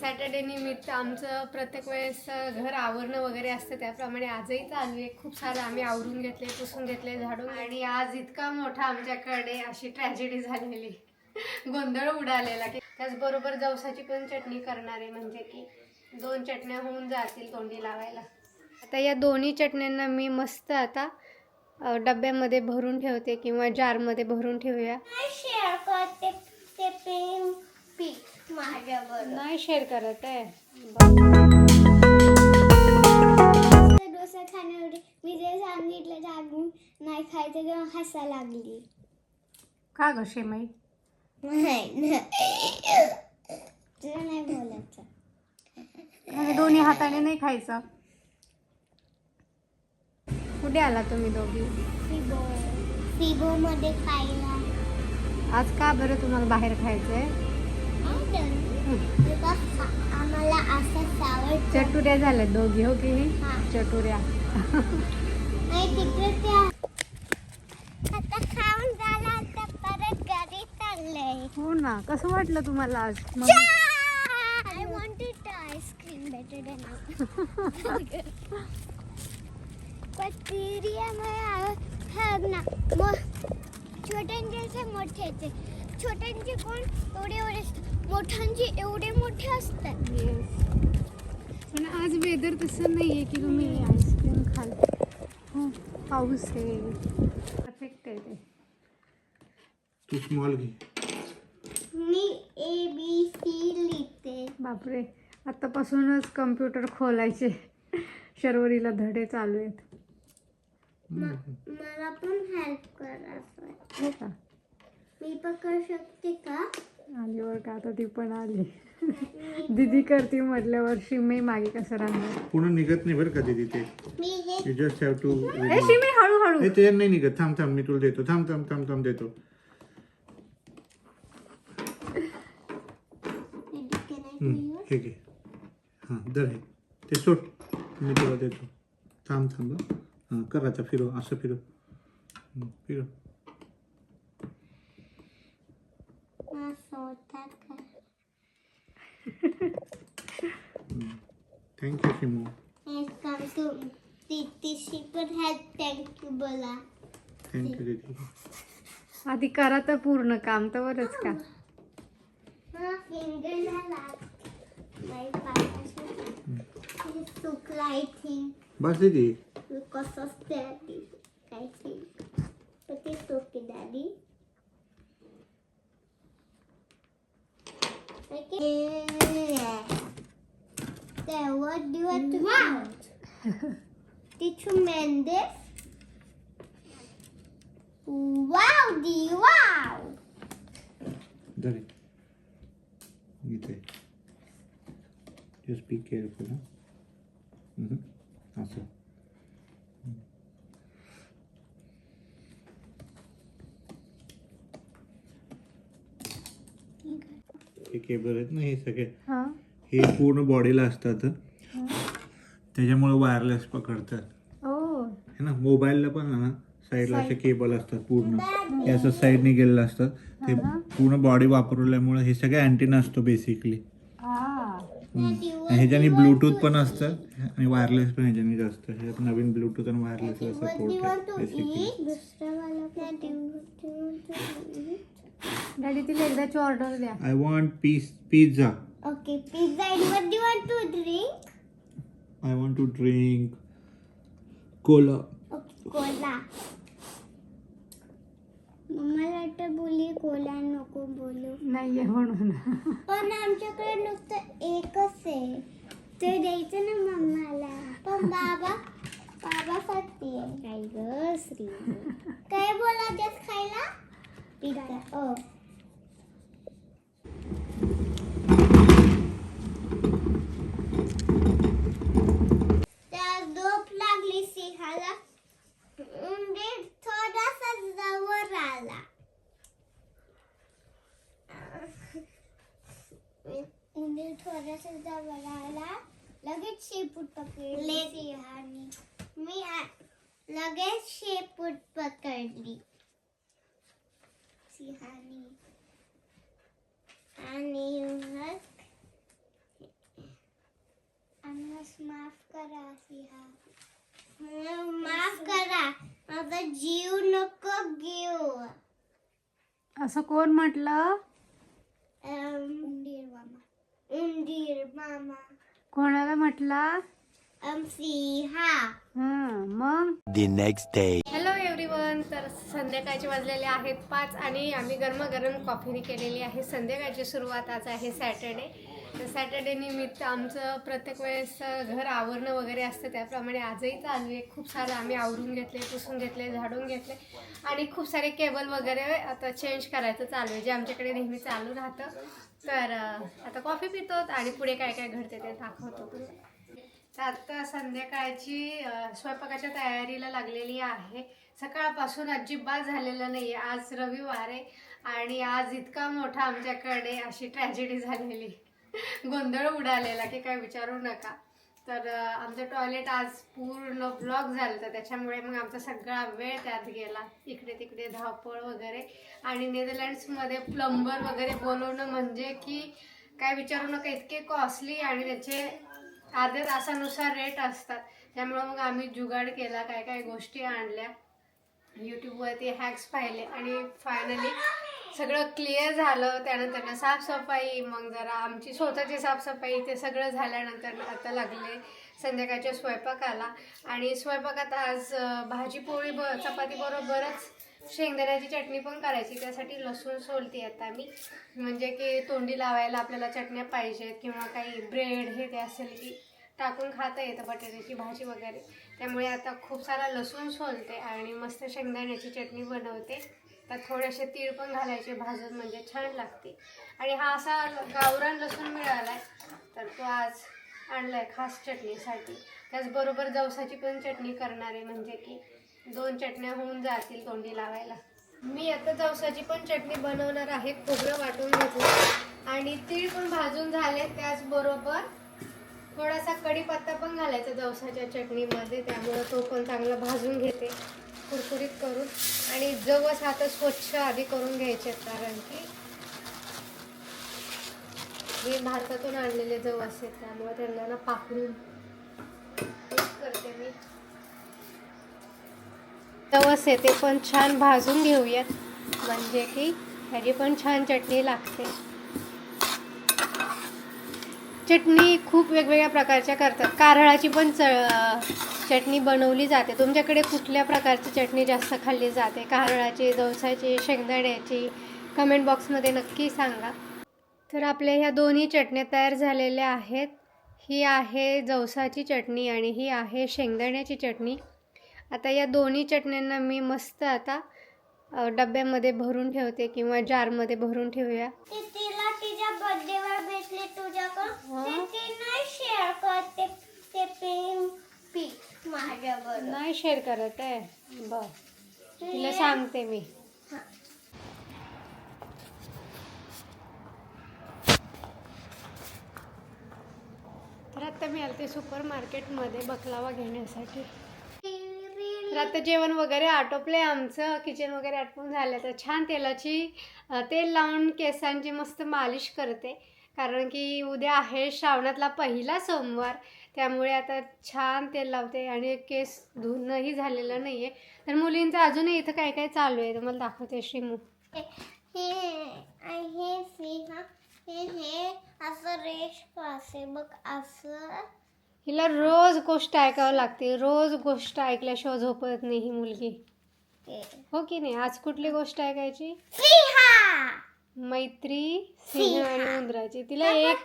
Saturday निमित्त आमचं प्रत्येक वेळेस घर आवरणं वगैरे असतं त्याप्रमाणे आजही चालू आहे. खूप सारं आम्ही आवरून घेतले पुसून घेतले झाडून आणि आज इतका मोठा आमच्याकडे अशी ट्रॅजेडी झालेली. गोंधळ उडालेला की त्याचबरोबर जवसाची पण चटणी करणार आहे म्हणजे की दोन चटण्या होऊन जातील तोंडी लावायला. आता या दोन्ही चटण्यांना मी मस्त आता डब्यामध्ये भरून ठेवते किंवा जारमध्ये भरून ठेवूया. नाही शेअर करत आहे. डोसा खाण्यावर मी जे सांगितलं जागून नाही खायचं तेव्हा हसा लागली. का ग शेमाई? नाही तुला नाही बोलायचं. म्हणजे दोन्ही हाताने नाही खायचं. कुठे आला तुम्ही दोघी? फिबो फिबो मध्ये खायला. आज का बरं तुम्हाला बाहेर खायचंय? चटुऱ्या झाल्या दोघी हो की नाही? हा. चटुऱ्या. हो ना कसं वाटलं तुम्हाला आज? ना. मग छोट्यांचे मोठ्याचे छोट्यांचे कोण? एवढे एवढे मोठ्यांचे एवढे मोठे असतात. पण आज वेदर तसं नाही आहे की तुम्ही आईस्क्रीम खाल हो पाऊस आहे. परफेक्ट आहे ते. तू स्मॉल घे. मी ए बी सी लिहिते. बापरे आत्तापासूनच कम्प्युटर खोलायचे. शर्वरीला धडे चालू आहेत. मला पण हेल्प करायचं हो का? मी पण करू शकते का? आली वर का आता ती पण आली. दिदी करते म्हटल्यावर शिमे मागे कसं राहणार? पूर्ण निघत नाही बरं का दीदी ते? मी you just have to a शिमे हळूहळू. हे ते नाही निघत. थांब थांब मी तुला देतो. थांब थांब थांब थांब देतो. हम्म, हे घे. हां दर हे. ते सोड. मी तुला देतो. थांब थांब हं. हां कर आता फिरो असं फिरो हं, फिरो थँक्यू शिमू तिशी पण हेल्प थँक्यू बोला थँक्यू दीदी आधी करा तर पूर्ण काम तर वरच का? हा बस दीदी. Of daddy I think but it's okay daddy Okay. Then what do you want to? Did you mend this? Wow, di wow! Dale. Gite. Just be careful, huh? Mm-hmm. Awesome. Cable आहेत ना हे सगळे. हा. हे पूर्ण बॉडीला असतात. त्याच्यामुळे वायरलेस पकडतात. ओ है ना मोबाईलला पण आहे ना साईडला असे केबल असतात पूर्ण. हे असं साईडने गेलेलं असतात ते पूर्ण बॉडी वापरल्यामुळे हे सगळे अँटीना असतो बेसिकली आ ह्याच्यानी ब्लूटूथ पण असतं आणि वायरलेस पण ह्याच्यानी असतं ह्याच्यात नवीन ब्लूटूथ आणि वायरलेस आहे बेसिकली डॅडी तिला एकदाची ऑर्डर द्या. I want piece pizza okay pizza and what do you want to drink? I want to drink cola Okay, cola मला वाटतं बोली कोला नको बोलू. नाहीये म्हणून. पण आमच्याकडे नुसतं एकच आहे. ते द्यायचं ना मम्माला. पण बाबा बाबासाठी आहे काय ग श्री काय बोला तेच खायला? पिझ्झा ओ त्या झोप लागली सिंहाला उंदीर थोडासा जवळ आला उंदीर थोडासा जवळ आला लगेच शेपूट पकडले. सिंहाने मी लगेच शेपूट पकडली. सिंहाने आणि मग करा सिंहा माफ करा. माझा जीव नको घेऊ. असं कोण म्हटलं? उंदीर मामा. उंदीर मामा कोणाला म्हटला? अम सिंहा मग? The next day. Hello everyone तर संध्याकाळचे वाजलेले आहेत पाच आणि आम्ही गरमागरम कॉफीने केलेली आहे. संध्याकाळची सुरुवात आज आहे सॅटर्डे तर सॅटर्डे निमित्त आमचं प्रत्येक वेळेस घर आवरणं वगैरे असतं. त्याप्रमाणे आजही चालू आहे. खूप सारं आम्ही आवरून घेतले पुसून घेतले झाडून घेतले. आणि खूप सारे केबल वगैरे आता चेंज करायचं चालू आहे जे आमच्याकडे नेहमी चालू राहतं. तर आता कॉफी पितो आणि पुढे काय काय घडते ते दाखवतो तर आता संध्याकाळची स्वयंपाकाच्या तयारीला लागलेली आहे. सकाळपासून अजिबात झालेलं नाही आहे आज रविवार आहे आणि आज इतका मोठा आमच्याकडे अशी ट्रॅजेडी झालेली. गोंधळ उडालेला की काय विचारू नका. तर आमचं टॉयलेट आज पूर्ण ब्लॉक झालं तर त्याच्यामुळे मग आमचा सगळा वेळ त्यात गेला. इकडे तिकडे धावपळ वगैरे. आणि नेदरलँड्समध्ये प्लंबर वगैरे बोलवणं म्हणजे की काय विचारू नका इतके कॉस्टली आणि त्याचे अर्ध्या तासानुसार रेट असतात. त्यामुळं मग आम्ही जुगाड केला काय काय गोष्टी आणल्या. यूट्यूबवरती हॅक्स पाहिले आणि फायनली सगळं क्लिअर झालं त्यानंतर साफसफाई मग जरा आमची स्वतःची साफसफाई ते सगळं झाल्यानंतर आता लागले संध्याकाळच्या स्वयंपाकाला आणि स्वयंपाकात आज भाजी पोळी ब चपाती बरोबरच शेंगदाण्याची चटणी पण करायची त्यासाठी लसूण सोलते आता मी. म्हणजे की तोंडी लावायला आपल्याला चटण्या पाहिजेत किंवा काही ब्रेड हे ते असेल की टाकून खाता येतं बटाट्याची भाजी वगैरे. त्यामुळे आता खूप सारा लसूण सोलते आणि मस्त शेंगदाण्याची चटणी बनवते. तर थोडेसे तीळ पण घालायचे भाजून म्हणजे छान लागते. आणि हा असा गावरान लसूण मिळालाय तर तो आज आणलाय खास चटणीसाठी. त्याचबरोबर जवसाची पण चटणी करणार आहे म्हणजे की दोन चटण्या होऊन जातील तोंडी लावायला. मी आता जवसाची पण चटणी बनवणार आहे खोबरं वाटून घेतलं आणि तीळ पण भाजून झाले त्याचबरोबर थोडासा कढीपत्ता पण घालायचा जवसाच्या चटणीमध्ये त्यामुळं तो पण चांगला भाजून घेते. कुरकुरीत करून आणि जवस आता स्वच्छ आधी करून घ्यायचे कारण की हे भारतातून आणलेले जवस आहेत त्यामुळे त्यांना ना पाकडून करते मी. जवस आहे ते पण छान भाजून घेऊयात. म्हणजे की ह्याची पण छान चटणी लागते. चटणी खूप वेगवेगळ्या प्रकारच्या करतात. कारळाची पण च चटणी बनवली जाते. तुमच्याकडे कुठल्या प्रकारची चटणी जास्त खाल्ली जाते? कारळाची जवसाची शेंगदाण्याची? कमेंट बॉक्समध्ये नक्की सांगा. तर आपल्या ह्या दोन्ही चटण्या तयार झालेल्या आहेत. ही आहे जवसाची चटणी आणि ही आहे शेंगदाण्याची चटणी. आता या दोन्ही चटण्यांना मी मस्त आता डब्यामध्ये भरून ठेवते किंवा जारमध्ये भरून ठेवूया. तिला तिच्या birthday वर भेटले तुझ्याकडं हा? ते ती नाही शेअर करते ते प्रेम पीक माझ्याबरोबर नाही शेअर करत आहे. बर. तिला सांगते मी. तर आता मी आलते सुपर मार्केटमध्ये बकलावा घेण्यासाठी. तर आता जेवण वगैरे आटोपले आमचं. किचन वगैरे आटपून झालं. तर छान तेलाची तेल लावून केसांची मस्त मालिश करते. कारण की उद्या आहे श्रावणातला पहिला सोमवार. त्यामुळे आता छान तेल लावते आणि केस धुणंही झालेलं नाही आहे तर मुलींचं अजूनही इथं काय काय चालू आहे? तुम्हाला दाखवते श्रीमू. हे हे सिंहा हे हे असं रेश असे बघ असं. हिला रोज गोष्ट ऐकावं लागते. रोज गोष्ट ऐकल्याशिवाय झोपत नाही ही मुलगी. हो. की नाही? आज कुठली गोष्ट ऐकायची? मैत्री सिंह आणि उंदराची. तिला एक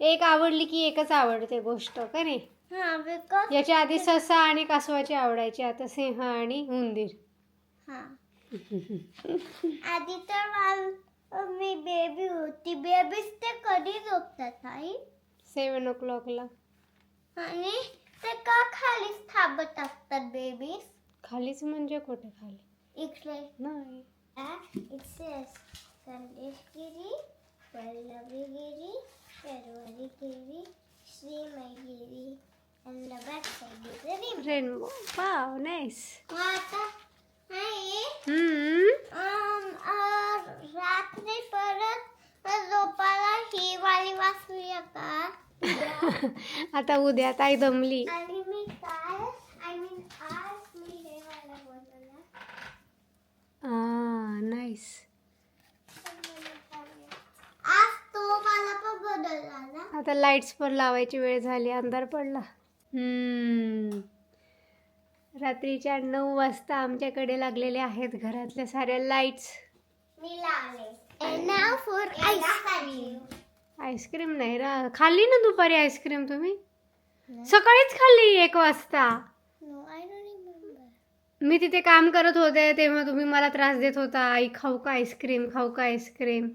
एक आवडली की एकच आवडते गोष्ट का नाही? हा बिकॉज याच्या आधी ससा आणि कासवाची आवडायची आता सिंह आणि उंदीर. हा. आधी तर मला मी बेबी होती. बेबीज ते कधी झोपतात आई? सेवन ओ क्लॉकला आणि ते का खालीच थांबत असतात बेबीज खालीच म्हणजे कुठे खाली? इकडे. नाही. says संदेशगिरी पल्लवीगिरी श्रीमयगिरी is a river. Rainbow wow nice रात्री परत तर झोपायला ही वाली वाचूया का आता उद्या ताई दमली. आणि मी काय आय मीन आज मी हे वाला बनवला नाईस आज तो मला पण बदलला ना आता लाईट्स पण लावायची वेळ झाली अंधार पडला. हम्म. रात्रीच्या नऊ वाजता आमच्याकडे लागलेले आहेत घरातल्या साऱ्या लाईट्स. आईस्क्रीम नाही रा खाल्ली ना दुपारी आईस्क्रीम तुम्ही? सकाळीच खाल्ली एक वाजता. मी तिथे काम करत होते तेव्हा तुम्ही मला त्रास देत होता. आई खाऊ का आईस्क्रीम खाऊ का आईस्क्रीम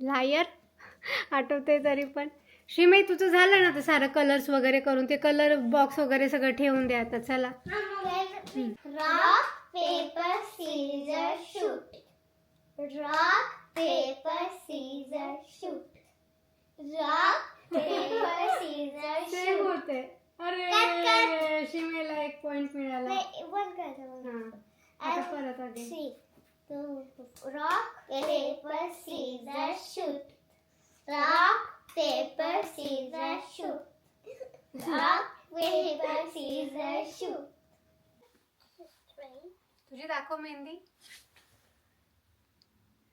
लायर आठवतंय तरी पण. श्रीमाई तुझं झालं ना तर सारं कलर्स वगैरे करून? ते कलर बॉक्स वगैरे सगळं ठेवून द्या आता चला. Rock paper scissor shoot rock paper scissor shoot rock paper scissor shoot अरे एक पॉइंट मिळाला. Rock paper scissor shoot Rock, paper, scissors, shoot. Rock, paper, scissors, shoot. तुझी दाखव मेहंदी.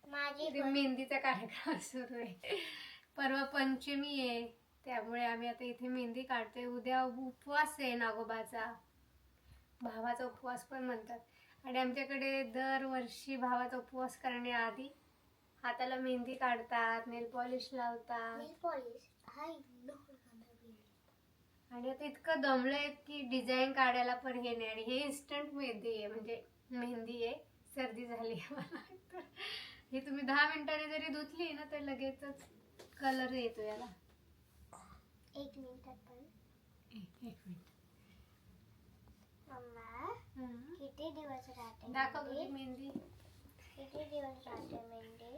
माझी इथे मेहंदीचा कार्यक्रम सुरू आहे. परवा पंचमी आहे त्यामुळे आम्ही आता इथे मेहंदी काढते उद्या उपवास आहे नागोबाचा. भावाचा उपवास पण म्हणतात. आणि आमच्याकडे दरवर्षी भावाचा उपवास करण्याआधी हाताला मेहंदी काढतात नेल पॉलिश लावतात. आणि आता इतकं दमलंय की डिझाईन काढायला पण हे नाही आणि हे इन्स्टंट मेहंदी आहे म्हणजे मेहंदी आहे. सर्दी झाली आहे मला. तर हे तुम्ही दहा मिनिटांनी जरी धुतली ना तर लगेचच कलर येतो याला. एक मिनिटात पण. एक मिनिट. मम्मा. किती दिवस राहते दाखव? मेहंदी. किती दिवस राहते मेहंदी?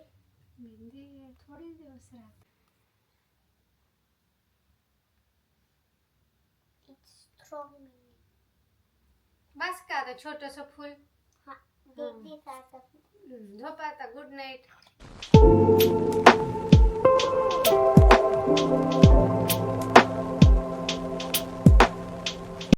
मेहंदी थोडे दिवस राहते. बस का आता छोटस फुल? झोप आता गुड नाईट